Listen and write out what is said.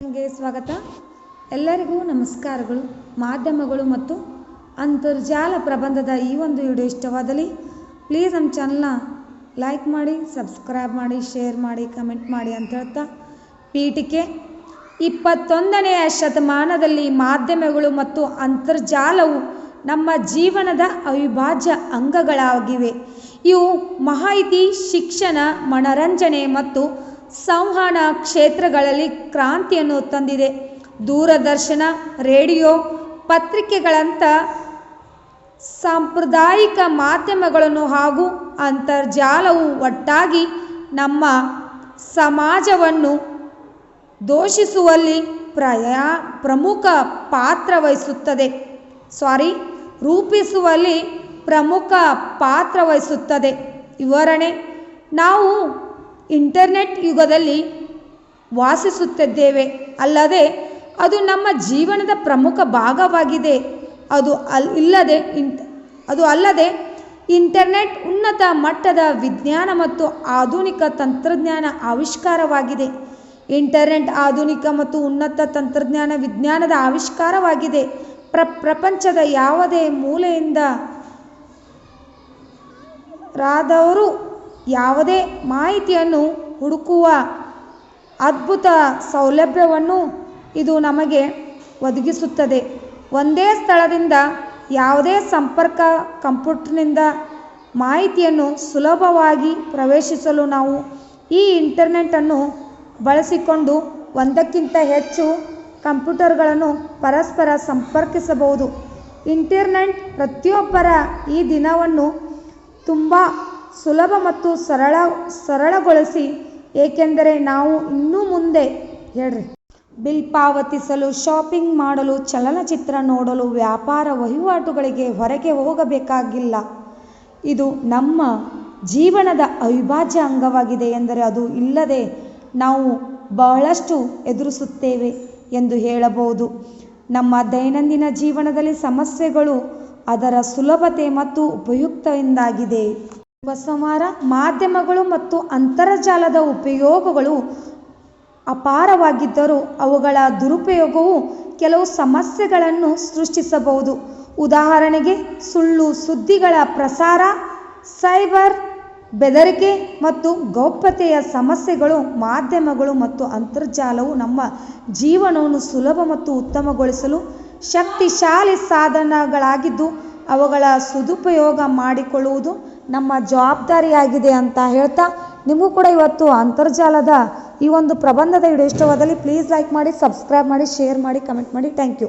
ಗೆ ಸ್ವಾಗತ. ಎಲ್ಲರಿಗೂ ನಮಸ್ಕಾರಗಳು. ಮಾಧ್ಯಮಗಳು ಮತ್ತು ಅಂತರ್ಜಾಲ ಪ್ರಬಂಧದ ಈ ಒಂದು ವಿಡಿಯೋ ಇಷ್ಟವಾದಲ್ಲಿ ಪ್ಲೀಸ್ ನಮ್ಮ ಚಾನಲ್ನ ಲೈಕ್ ಮಾಡಿ ಸಬ್ಸ್ಕ್ರೈಬ್ ಮಾಡಿ ಶೇರ್ ಮಾಡಿ ಕಮೆಂಟ್ ಮಾಡಿ ಅಂತ ಹೇಳ್ತಾ ಪೀಠಿಕೆ. ಇಪ್ಪತ್ತೊಂದನೆಯ ಶತಮಾನದಲ್ಲಿ ಮಾಧ್ಯಮಗಳು ಮತ್ತು ಅಂತರ್ಜಾಲವು ನಮ್ಮ ಜೀವನದ ಅವಿಭಾಜ್ಯ ಅಂಗಗಳಾಗಿವೆ. ಇವು ಮಾಹಿತಿ, ಶಿಕ್ಷಣ, ಮನರಂಜನೆ ಮತ್ತು ಸಂವಹನ ಕ್ಷೇತ್ರಗಳಲ್ಲಿ ಕ್ರಾಂತಿಯನ್ನು ತಂದಿದೆ. ದೂರದರ್ಶನ, ರೇಡಿಯೋ, ಪತ್ರಿಕೆಗಳಂಥ ಸಾಂಪ್ರದಾಯಿಕ ಮಾಧ್ಯಮಗಳನ್ನು ಹಾಗೂ ಅಂತರ್ಜಾಲವು ಒಟ್ಟಾಗಿ ನಮ್ಮ ಸಮಾಜವನ್ನು ದೋಷಿಸುವಲ್ಲಿ ಪ್ರಯಾ, ಪ್ರಮುಖ ಪಾತ್ರ ವಹಿಸುತ್ತದೆ. ಸಾರಿ ರೂಪಿಸುವಲ್ಲಿ ಪ್ರಮುಖ ಪಾತ್ರ ವಹಿಸುತ್ತದೆ. ವಿವರಣೆ, ನಾವು ಇಂಟರ್ನೆಟ್ ಯುಗದಲ್ಲಿ ವಾಸಿಸುತ್ತಿದ್ದೇವೆ. ಅಲ್ಲದೆ ಅದು ನಮ್ಮ ಜೀವನದ ಪ್ರಮುಖ ಭಾಗವಾಗಿದೆ. ಅದು ಅಲ್ ಇಲ್ಲದೆ ಇಂಟ್, ಅದು ಅಲ್ಲದೆ ಇಂಟರ್ನೆಟ್ ಉನ್ನತ ಮಟ್ಟದ ವಿಜ್ಞಾನ ಮತ್ತು ಆಧುನಿಕ ತಂತ್ರಜ್ಞಾನ ಆವಿಷ್ಕಾರವಾಗಿದೆ. ಇಂಟರ್ನೆಟ್ ಆಧುನಿಕ ಮತ್ತು ಉನ್ನತ ತಂತ್ರಜ್ಞಾನ ವಿಜ್ಞಾನದ ಆವಿಷ್ಕಾರವಾಗಿದೆ. ಪ್ರ, ಪ್ರಪಂಚದ ಯಾವುದೇ ಮೂಲೆಯಿಂದ ರಾದವರು ಯಾವುದೇ ಮಾಹಿತಿಯನ್ನು ಹುಡುಕುವ ಅದ್ಭುತ ಸೌಲಭ್ಯವನ್ನು ಇದು ನಮಗೆ ಒದಗಿಸುತ್ತದೆ. ಒಂದೇ ಸ್ಥಳದಿಂದ ಯಾವುದೇ ಸಂಪರ್ಕ ಕಂಪ್ಯೂಟರ್ನಿಂದ ಮಾಹಿತಿಯನ್ನು ಸುಲಭವಾಗಿ ಪ್ರವೇಶಿಸಲು ನಾವು ಈ ಇಂಟರ್ನೆಟನ್ನು ಬಳಸಿಕೊಂಡು ಒಂದಕ್ಕಿಂತ ಹೆಚ್ಚು ಕಂಪ್ಯೂಟರ್ಗಳನ್ನು ಪರಸ್ಪರ ಸಂಪರ್ಕಿಸಬಹುದು. ಇಂಟರ್ನೆಟ್ ಪ್ರತಿಯೊಬ್ಬರ ಈ ದಿನವನ್ನು ತುಂಬ ಸುಲಭ ಮತ್ತು ಸರಳ, ಸರಳಗೊಳಿಸಿ. ಏಕೆಂದರೆ ನಾವು ಇನ್ನೂ ಮುಂದೆ, ಹೇಳ್ರಿ. ಬಿಲ್ ಪಾವತಿಸಲು, ಶಾಪಿಂಗ್ ಮಾಡಲು, ಚಲನಚಿತ್ರ ನೋಡಲು, ವ್ಯಾಪಾರ ವಹಿವಾಟುಗಳಿಗೆ ಹೊರಗೆ ಹೋಗಬೇಕಾಗಿಲ್ಲ. ಇದು ನಮ್ಮ ಜೀವನದ ಅವಿಭಾಜ್ಯ ಅಂಗವಾಗಿದೆ ಎಂದರೆ ಅದು ಇಲ್ಲದೆ ನಾವು ಬಹಳಷ್ಟು ಎದುರಿಸುತ್ತೇವೆ ಎಂದು ಹೇಳಬಹುದು. ನಮ್ಮ ದೈನಂದಿನ ಜೀವನದಲ್ಲಿ ಸಮಸ್ಯೆಗಳು ಅದರ ಸುಲಭತೆ ಮತ್ತು ಉಪಯುಕ್ತದಿಂದಾಗಿದೆ. ಉಪಸಂಹಾರ ಮಾಧ್ಯಮಗಳು ಮತ್ತು ಅಂತರ್ಜಾಲದ ಉಪಯೋಗಗಳು ಅಪಾರವಾಗಿದ್ದರೂ ಅವುಗಳ ದುರುಪಯೋಗವು ಕೆಲವು ಸಮಸ್ಯೆಗಳನ್ನು ಸೃಷ್ಟಿಸಬಹುದು. ಉದಾಹರಣೆಗೆ, ಸುಳ್ಳು ಸುದ್ದಿಗಳ ಪ್ರಸಾರ, ಸೈಬರ್ ಬೆದರಿಕೆ ಮತ್ತು ಗೌಪ್ಯತೆಯ ಸಮಸ್ಯೆಗಳು ಮಾಧ್ಯಮಗಳು ಮತ್ತು ಅಂತರ್ಜಾಲವು ನಮ್ಮ ಜೀವನವನ್ನು ಸುಲಭ ಮತ್ತು ಉತ್ತಮಗೊಳಿಸಲು ಶಕ್ತಿಶಾಲಿ ಸಾಧನಗಳಾಗಿದ್ದು, ಅವುಗಳ ಸದುಪಯೋಗ ಮಾಡಿಕೊಳ್ಳುವುದು ನಮ್ಮ ಜವಾಬ್ದಾರಿಯಾಗಿದೆ ಅಂತ ಹೇಳ್ತಾ ನಿಮಗೂ ಕೂಡ ಇವತ್ತು ಅಂತರ್ಜಾಲದ ಈ ಒಂದು ಪ್ರಬಂಧದ ವಿಡಿಯೋ ಇಷ್ಟವಾದಲ್ಲಿ ಪ್ಲೀಸ್ ಲೈಕ್ ಮಾಡಿ ಸಬ್ಸ್ಕ್ರೈಬ್ ಮಾಡಿ ಶೇರ್ ಮಾಡಿ ಕಮೆಂಟ್ ಮಾಡಿ. Thank you